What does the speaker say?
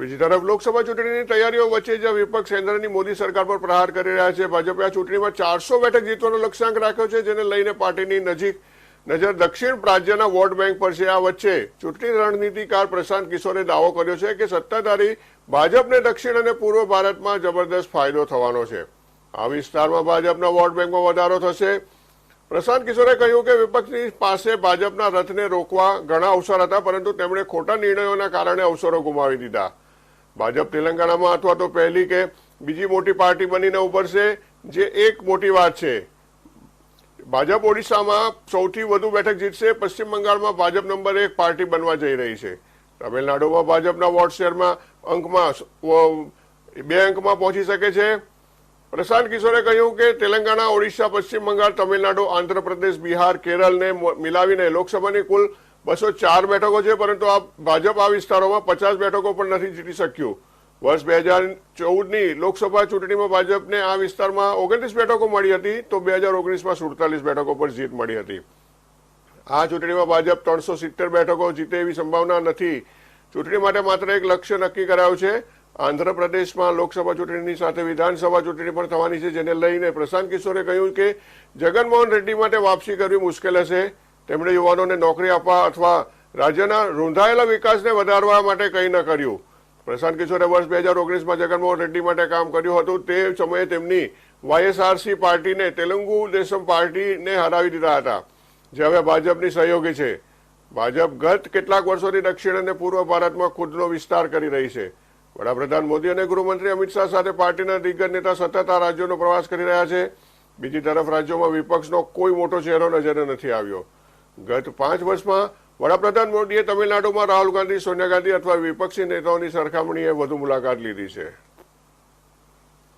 બીજી તરફ લોકસભા ચૂંટણીની તૈયારીઓ વચ્ચે જ વિપક્ષ કેન્દ્રની મોદી સરકાર પર પ્રહાર કરી રહ્યા છે. ભાજપે આ ચૂંટણીમાં ચારસો બેઠક જીતવાનો લક્ષ્યાંક રાખ્યો છે, જેને લઈને પાર્ટીની નજીક નજર દક્ષિણ રાજ્યના વોટ બેંક પર છે. આ વચ્ચે ચૂંટણી રણનીતિકાર પ્રશાંત કિશોરે દાવો કર્યો છે કે સત્તાધારી ભાજપને દક્ષિણ અને પૂર્વ ભારતમાં જબરદસ્ત ફાયદો થવાનો છે. આ વિસ્તારમાં ભાજપના વોટ બેંકમાં વધારો થશે. પ્રશાંત કિશોરે કહ્યું કે વિપક્ષની પાસે ભાજપના રથને રોકવા ઘણા અવસર હતા, પરંતુ તેમણે ખોટા નિર્ણયોના કારણે અવસરો ગુમાવી દીધા. ભાજપ તેલંગાણામાં અથવા તો પહેલી કે બીજી મોટી પાર્ટી બનીને ઉભરશે, જે એક મોટી વાત છે. ભાજપ ઓડિશામાં સૌથી વધુ બેઠક જીતશે, પશ્ચિમ બંગાળમાં ભાજપ નંબર એક પાર્ટી બનવા જઈ રહી છે. તમિલનાડુમાં ભાજપના વોટ શેરમાં અંકમાં બે અંકમાં પહોંચી શકે છે. પ્રશાંત કિશોરે કહ્યું કે તેલંગાણા, ઓડિશા, પશ્ચિમ બંગાળ, તમિલનાડુ, આંધ્રપ્રદેશ, બિહાર, કેરળને મિલાવીને લોકસભાની કુલ બસો ચાર બેઠકો છે, પરંતુ આ ભાજપ આ વિસ્તારોમાં પચાસ બેઠકો પણ નથી જીતી શક્યું. વર્ષ બે હજાર ચૌદની લોકસભા ચૂંટણીમાં ભાજપને આ વિસ્તારમાં ઓગણત્રીસ બેઠકો મળી હતી, તો બે હજાર ઓગણીસમાં સુડતાલીસ બેઠકો પર જીત મળી હતી. આ ચૂંટણીમાં ભાજપ ત્રણસો સિત્તેર બેઠકો જીતે એવી સંભાવના નથી. ચૂંટણી માટે માત્ર એક લક્ષ્ય નક્કી કરાયું છે, આંધ્રપ્રદેશમાં લોકસભા ચૂંટણીની સાથે વિધાનસભા ચૂંટણી પણ થવાની છે, જેને લઈને પ્રશાંત કિશોરે કહ્યું કે, જગનમોહન રેડ્ડી માટે વાપસી કરવી મુશ્કેલ હશે. તેમણે યુવાનોને નોકરી આપવા અથવા રાજ્યના રૂંધાયેલા વિકાસને વધારવા માટે કંઈ ન કર્યું. પ્રશાંત કિશોરે વર્ષ બે હજાર ઓગણીસમાં જગનમોહન રેડ્ડી માટે કામ કર્યું હતું. તે સમયે તેમની વાયએસઆરસી પાર્ટીને તેલુગુ દેશમ પાર્ટીને હરાવી દીધા હતા, જે હવે ભાજપની સહયોગી છે. ભાજપ ગત કેટલાક વર્ષોથી દક્ષિણ અને પૂર્વ ભારતમાં ખુદનો વિસ્તાર કરી રહી છે. વડાપ્રધાન મોદી અને ગૃહમંત્રી અમિત શાહ સાથે પાર્ટીના દિગ્ગજ નેતા સતત આ રાજ્યોનો પ્રવાસ કરી રહ્યા છે. બીજી તરફ રાજ્યોમાં વિપક્ષનો કોઈ મોટો ચહેરો નજરે નથી આવ્યો. ગત પાંચ વર્ષમાં વડાપ્રધાન મોદીએ તમિલનાડુમાં રાહુલ ગાંધી, સોનિયા ગાંધી અથવા વિપક્ષી નેતાઓની સરખામણીએ વધુ મુલાકાત લીધી છે.